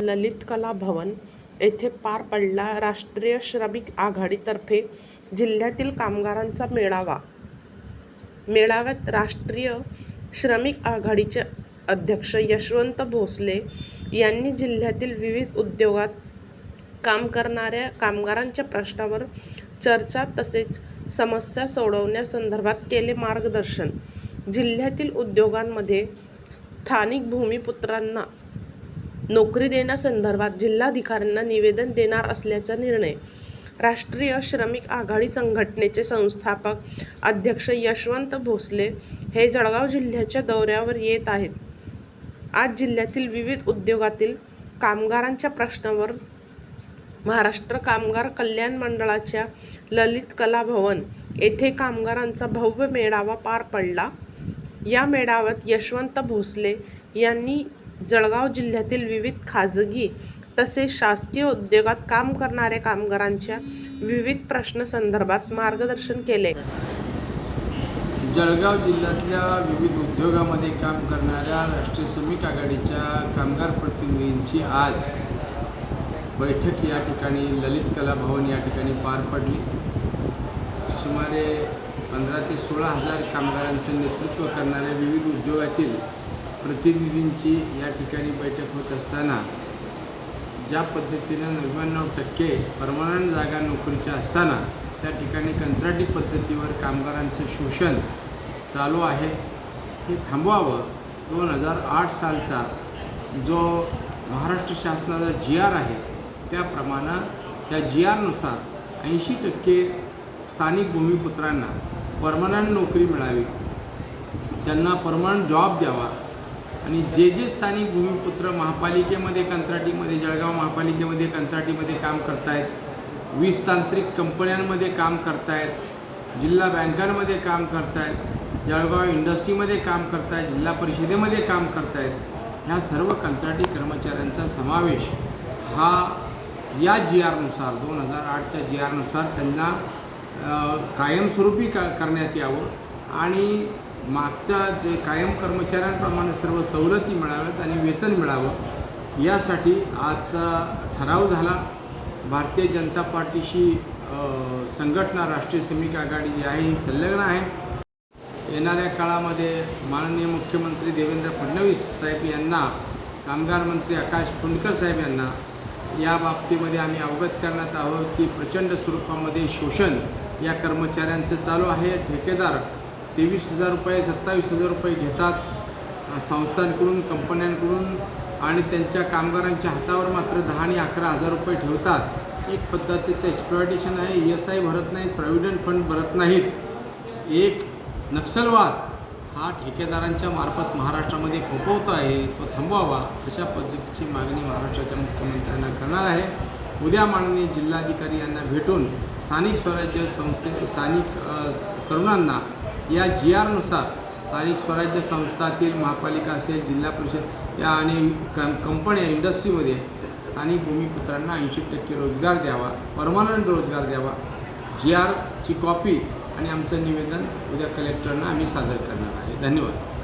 ललित कला भवन येथे पार पडला राष्ट्रीय श्रमिक आघाडीतर्फे जिल्ह्यातील कामगारांचा मेळावा. मेळाव्यात राष्ट्रीय श्रमिक आघाडीचे अध्यक्ष यशवंत भोसले यांनी जिल्ह्यातील विविध उद्योगात काम करणाऱ्या कामगारांच्या प्रश्नावर चर्चा तसेच समस्या सोडवण्यासंदर्भात केले मार्गदर्शन. जिल्ह्यातील उद्योगांमध्ये स्थानिक भूमिपुत्रांना नोकरी देण्यासंदर्भात जिल्हाधिकाऱ्यांना निवेदन देणार असल्याचा निर्णय. राष्ट्रीय श्रमिक आघाडी संघटनेचे संस्थापक अध्यक्ष यशवंत भोसले हे जळगाव जिल्ह्याच्या दौऱ्यावर येत आहेत. आज जिल्ह्यातील विविध उद्योगातील कामगारांच्या प्रश्नावर महाराष्ट्र कामगार कल्याण मंडळाच्या ललित कला भवन येथे कामगारांचा भव्य मेळावा पार पडला. या मेळाव्यात यशवंत भोसले यांनी जळगाव जिल्ह्यातील विविध खाजगी तसेच शासकीय उद्योगात काम करणाऱ्या कामगारांच्या विविध प्रश्नासंदर्भात मार्गदर्शन केले. जळगाव जिल्ह्यातल्या विविध उद्योगामध्ये काम करणाऱ्या राष्ट्रीय श्रमिक आघाडीच्या कामगार प्रतिनिधींची आज बैठक या ठिकाणी ललित कला भवन या ठिकाणी पार पडली. सुमारे पंधरा ते सोळा हजार कामगारांचं नेतृत्व करणाऱ्या विविध उद्योगातील प्रतिनिधींची या ठिकाणी बैठक होत असताना ज्या पद्धतीनं नव्याण्णव टक्के परमानंट जागा नोकरीच्या असताना त्या ठिकाणी कंत्राटी पद्धतीवर कामगारांचं शोषण चालू आहे हे थांबवावं. दोन हजार आठ सालचा जो महाराष्ट्र शासनाचा जी आर आहे त्याप्रमाणे त्या जी आरनुसार ऐंशी टक्के स्थानिक भूमिपुत्रांना परमनंट नोकरी मिळावी. त्यांना परमनंट जॉब द्यावा. आणि जे जे स्थानिक भूमिपुत्र महापालिकेमध्ये कंत्राटीमध्ये जळगाव महापालिकेमध्ये कंत्राटीमध्ये काम करतायत वीज तांत्रिक कंपन्यांमध्ये काम करतायत जिल्हा बँकांमध्ये काम करतायत जळगाव इंडस्ट्रीमध्ये काम करतायत जिल्हा परिषदेमध्ये काम करतायत ह्या सर्व कंत्राटी कर्मचाऱ्यांचा समावेश हा या जी आरनुसार दोन हजार आठच्या जी आरनुसार त्यांना कायमस्वरूपी का करण्यात यावं. आणि मागच्या जे कायम कर्मचाऱ्यांप्रमाणे सर्व सवलती मिळाव्यात आणि वेतन मिळावं यासाठी आजचा ठराव झाला. भारतीय जनता पार्टीशी संघटना राष्ट्रीय श्रमिक आघाडी जी आहे ही संलग्न आहे. येणाऱ्या काळामध्ये माननीय मुख्यमंत्री देवेंद्र फडणवीस साहेब यांना कामगार मंत्री आकाश फुंडकर साहेब यांना या बाबतीमध्ये आम्ही अवगत करण्यात आहोत की प्रचंड स्वरूपामध्ये शोषण या कर्मचाऱ्यांचं चालू आहे. ठेकेदार तेवीस हजार रुपये सत्तावीस हजार रुपये घेतात. संस्थांकडून कंपन्यांकडून आणि त्यांच्या कामगारांच्या हातावर मात्र दहा आणि अकरा हजार रुपये ठेवतात. एक पद्धतीचं एक्सप्लॉयटेशन आहे. ई एस आय भरत नाहीत प्रॉव्हिडंट फंड भरत नाहीत. एक नक्षलवाद हा ठेकेदारांच्या मार्फत महाराष्ट्रामध्ये फोफवतो आहे. तो थांबवावा अशा पद्धतीची मागणी महाराष्ट्राच्या मुख्यमंत्र्यांना करणार आहे. उद्या माननीय जिल्हाधिकारी यांना भेटून स्थानिक स्वराज्य संस्थे स्थानिक तरुणांना या जी आरनुसार स्थानिक स्वराज्य संस्थातील महापालिका असेल जिल्हा परिषद या आणि कं कंपन्या इंडस्ट्रीमध्ये स्थानिक भूमिपुत्रांना ऐंशी टक्के रोजगार द्यावा परमानंट रोजगार द्यावा. जी आरची कॉपी आणि आमचं निवेदन उद्या कलेक्टरना आम्ही सादर करणार आहे. धन्यवाद.